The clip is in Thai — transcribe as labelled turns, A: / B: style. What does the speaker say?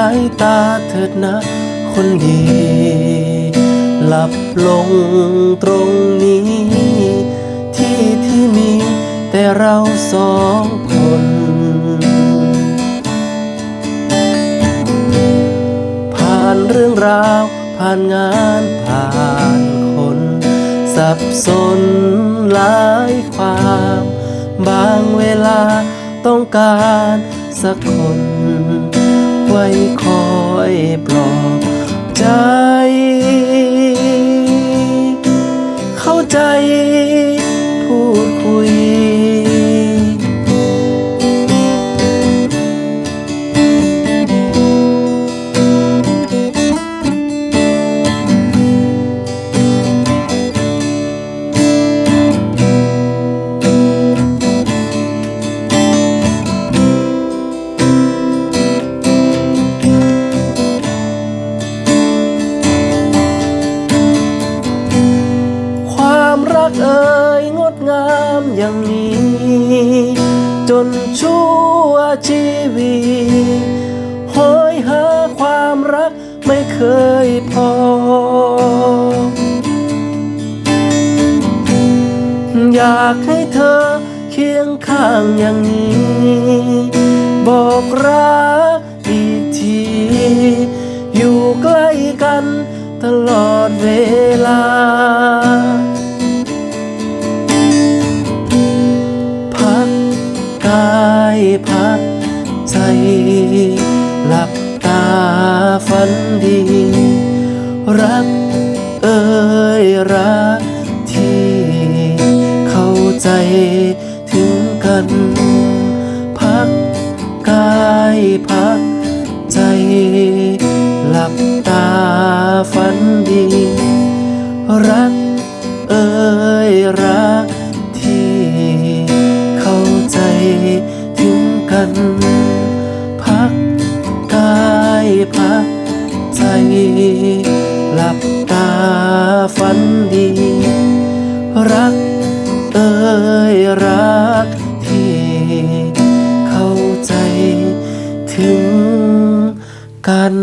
A: ายตาเถิดนะ คนดี หลับลงตรงนี้ ที่ที่มีแต่เราสองคน ผ่านเรื่องราว ผ่านงานผ่านคน สับสนหลายความ บางเวลาต้องการสักคน ไว้คอยปลอบใจ เข้าใจพูดคุย กเอ่ยงดงามอย่างนี้ จนชั่วชีวิตโหยหาความรักไม่เคยพอ อยากให้เธอเคียงข้างอย่างนี้ บอกรัก พักใจหลับตาฝันดี รักเอ่ยรักที่เข้าใจถึงกัน พักกายพ พักกายพักใจ หลับตาฝันดี รักเอ่ยรักที่เข้าใจถึงกัน